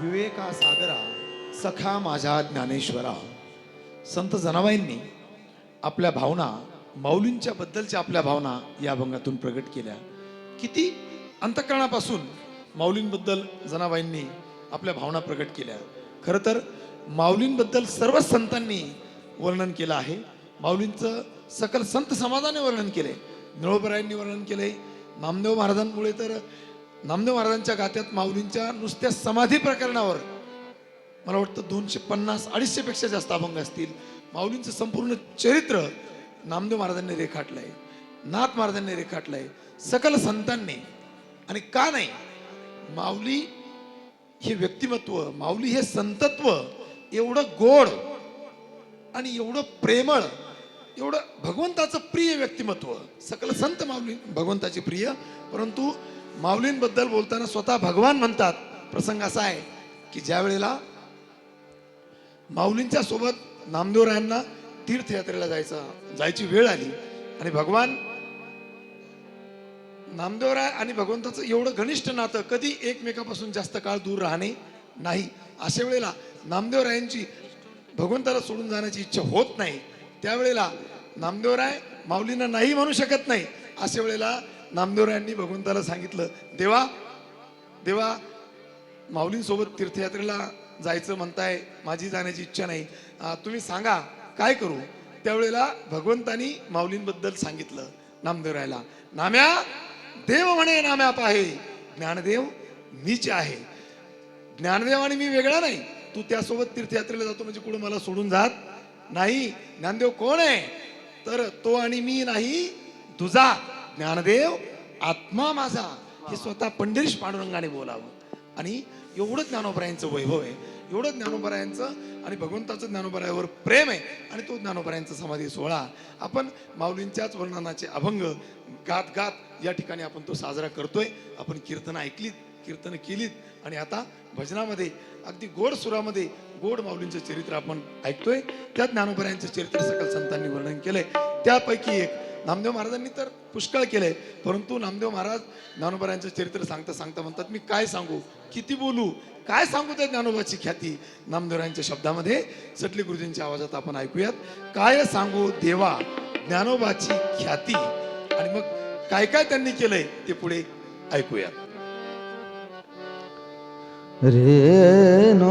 विवेका सागरा सखा माझ्या ज्ञानेश्वरा. संत जनाबाईंनी आपल्या भावना माऊलींच्या बद्दलच्या आपल्या भावना या अभंगातून प्रगट केल्या. किती अंतकरणापासून माऊलींबद्दल जनाबाईंनी आपल्या भावना प्रगट केल्या. खरं तर माऊलींबद्दल सर्व संतांनी वर्णन केलं आहे. माऊलींचं सकल संत समाजाने वर्णन केले निळोबरायांनी वर्णन केले नामदेव महाराजांमुळे तर नामदेव महाराजांच्या गात्यात माऊलींच्या नुसत्या समाधी प्रकरणावर मला वाटतं दोनशे पन्नास अडीचशे पेक्षा जास्त अभंग असतील. माऊलींचं संपूर्ण चरित्र नामदेव महाराजांनी रेखाटलंय. नाथ महाराजांनी रेखाटलंय. सकल संतांनी. आणि का नाही? माऊली हे व्यक्तिमत्व माऊली हे संतत्व एवढं गोड आणि एवढं प्रेमळ एवढं भगवंताचं प्रिय व्यक्तिमत्व. सकल संत माऊली भगवंताची प्रिय परंतु माऊलींबद्दल बोलताना स्वतः भगवान म्हणतात. प्रसंग असा आहे की ज्या वेळेला माऊलींच्या सोबत नामदेवरायांना तीर्थयात्रेला जायचं जायची वेळ आली आणि भगवान नामदेवराय आणि भगवंताचं एवढं घनिष्ठ नातं कधी एकमेकापासून जास्त काळ दूर राहणे नाही. अशा वेळेला नामदेवरायांची भगवंताला सोडून जाण्याची इच्छा होत नाही. त्यावेळेला नामदेवराय माऊलींना नाही म्हणू शकत नाही. अशा वेळेला नामदेवरांनी भगवंताला सांगितलं देवा देवा माऊलींसोबत तीर्थयात्रेला जायचं म्हणताय माझी जाण्याची इच्छा नाही. तुम्ही सांगा काय करू? त्यावेळेला भगवंतानी माऊलींबद्दल सांगितलं नामदेवरायला नाम्या देव म्हणे नाम्या पाहे. ज्ञानदेव मीच आहे. ज्ञानदेव आणि मी वेगळा नाही. तू त्यासोबत तीर्थयात्रेला जातो म्हणजे कुठं मला सोडून जात नाही. ज्ञानदेव कोण आहे? तर तो आणि मी नाही तुझा. ज्ञानदेव आत्मा माझा हे स्वतः पंढरीश पांडुरंगाने बोलावं. आणि एवढं ज्ञानोबरायांचं वैभव आहे एवढं ज्ञानोबरायांचं आणि भगवंताचं ज्ञानोबरायावर प्रेम आहे आणि तो ज्ञानोबरायांचा समाधी सोहळा. आपण माऊलींच्याच वर्णनाचे अभंग गात गात या ठिकाणी आपण तो साजरा करतोय. आपण कीर्तन ऐकलीत कीर्तन केलीत आणि आता भजनामध्ये अगदी गोड सुरामध्ये गोड माऊलींचं चरित्र आपण ऐकतोय. त्या ज्ञानोबरायांचं चरित्र सकल संतांनी वर्णन केलंय. त्यापैकी एक नामदेव महाराजांनी तर पुष्कळ केले. परंतु नामदेव महाराज ज्ञानोबरायांचं चरित्र सांगता सांगता म्हणतात मी काय सांगू? किती बोलू? काय सांगू त्या ज्ञानोबाची ख्याती? नामदेवरायांच्या शब्दामध्ये सटली गुरुजींच्या आवाजात आपण ऐकूयात. काय सांगू देवा ज्ञानोबाची ख्याती? आणि मग काय काय त्यांनी केलंय ते पुढे ऐकूयात. रे नो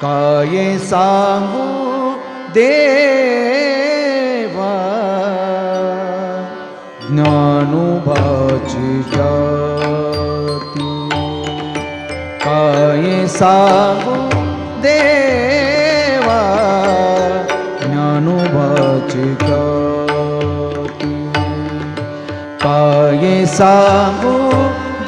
काय सांगू देवा ज्ञानुभाची जाती। काय सांगू देवा ज्ञानुभाची जाती। काय सांगू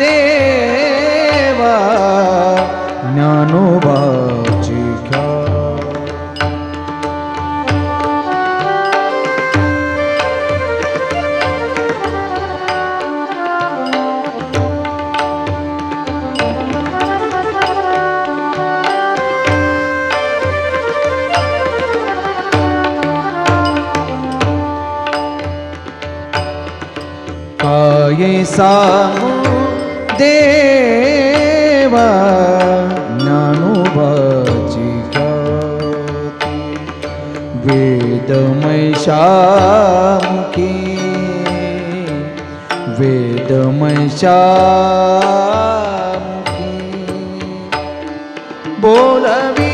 देवा ज्ञानोबाची ख्या काय? सांगू देवा ज्ञानोबाची वेदमय बोलवी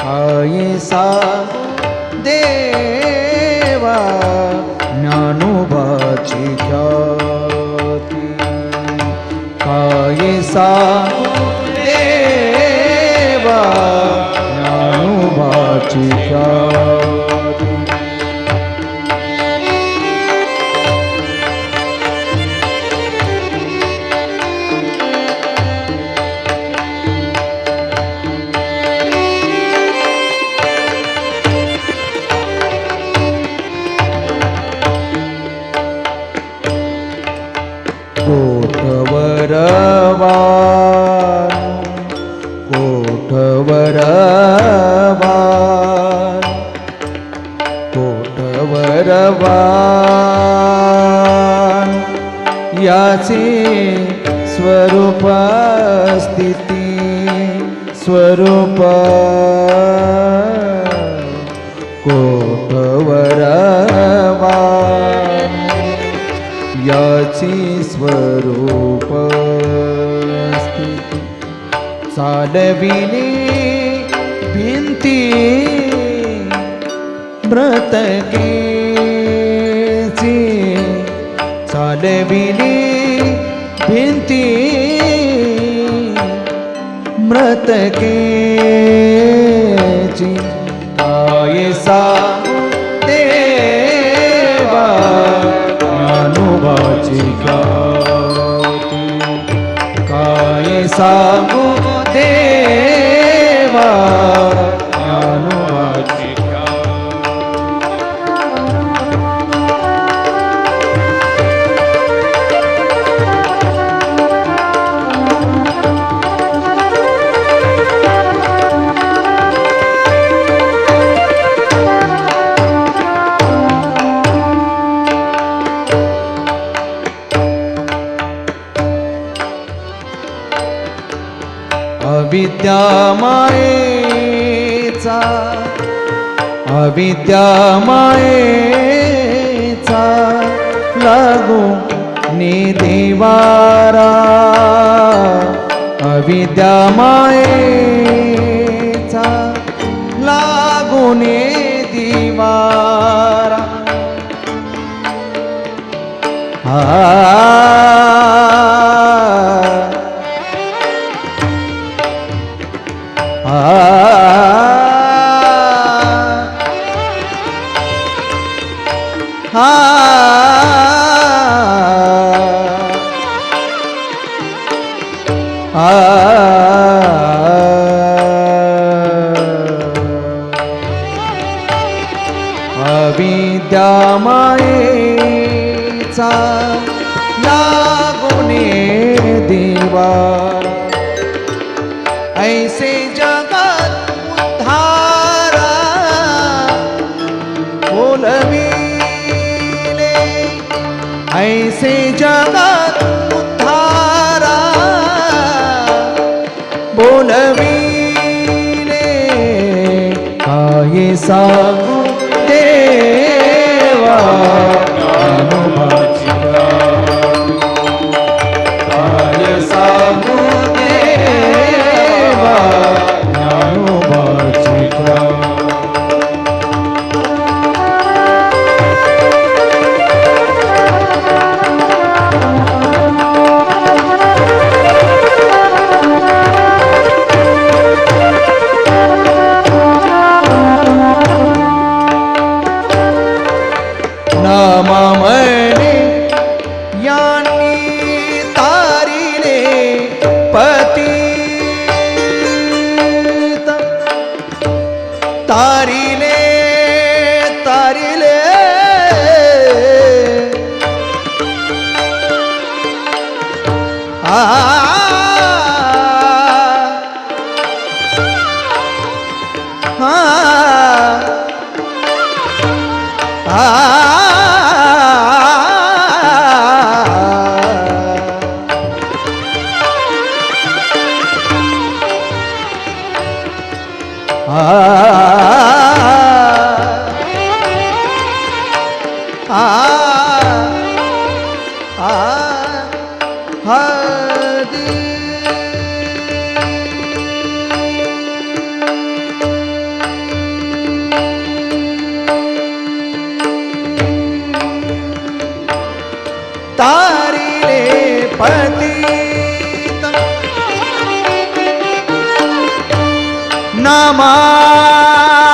खाई सा ज्ञानोबाची ख्याती. काय देवा ज्ञानोबाची ख्याती. છે સ્વરૂપ સ્થિતિ સ્વરૂપ કોટવરવા યાચી સ્વરૂપ સ્થિતિ. ચાલવીને ભિંતી મૃતકે ચાલવીને भिंती मृतकेची काय सांगू देवा ज्ञानोबाची गाती काय अविद्या मायेचा अविद्या मायेचा लागू निधिवारा अविद्यामायेचा लागू निधिवारा हा विद्या मायेचा लागुने देवा. ऐसे जगत उद्धारा बोलविले. ऐसे जगत उद्धारा बोलविले. काय सांगू মা તારી રે પતિ નામા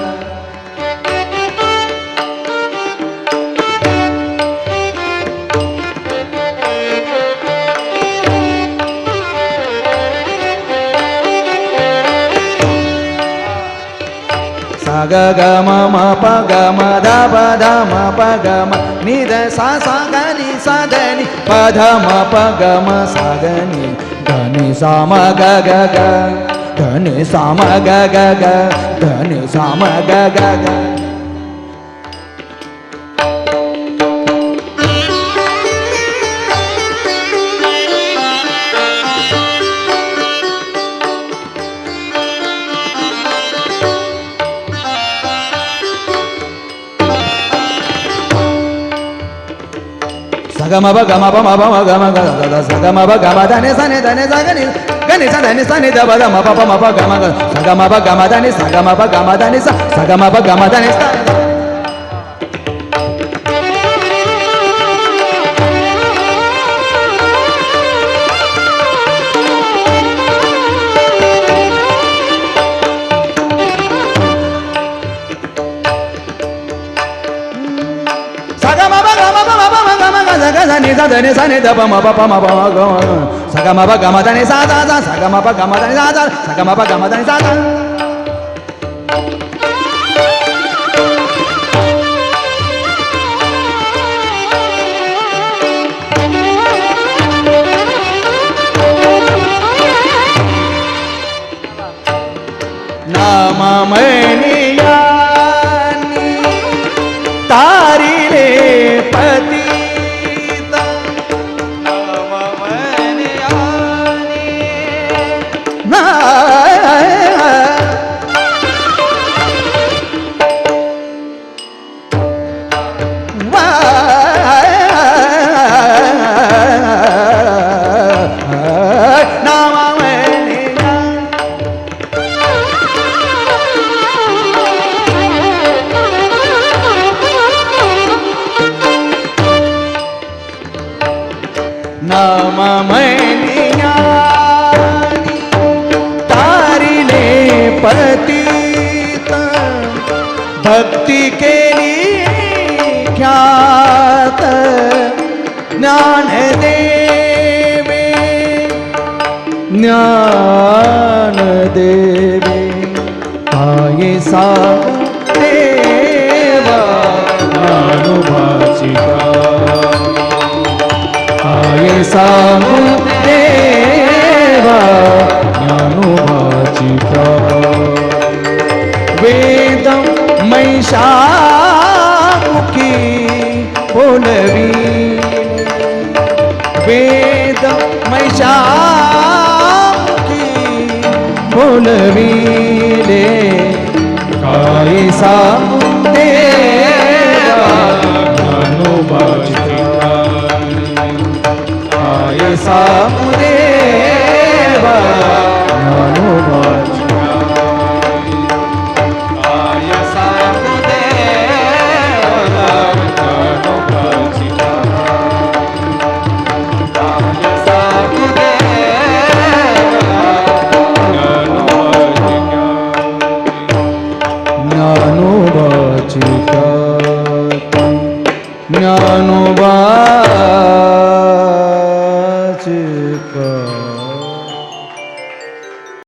सा ग ग म म प ग म ध प ध म प ग म नि ध सा सा ग नि सा ध नि प ध म प ग म सा ग नि ध नि सा म ग ग ग ध नि सा म ग ग ग ध नि सा म ग ग సగమబ గమబ మబ గమ గద సగమబ గమ ధని సని ధని సగని గని సని సని దబ దమ పప మప గమ సగమబ గమ ధని సగమబ గమ ధని సగమబ గమ ధని సగ ని స ని స ని ద ప మ ప ప మ ప మ గ సగ మ ప గ మ ద ని స ద సగ మ ప గ మ ద ని స ద సగ మ ప గ మ ద ని స. ద भक्ती केली ख्यात ज्ञानदेवे ज्ञानदेवे काय सा देवा। ज्ञानोबाची काय सांगू देवा ज्ञानोबाची मैषामुखी बोलवी वेद महिषामुखी बोलविले काय सांगू देवा ज्ञानोबाची देवा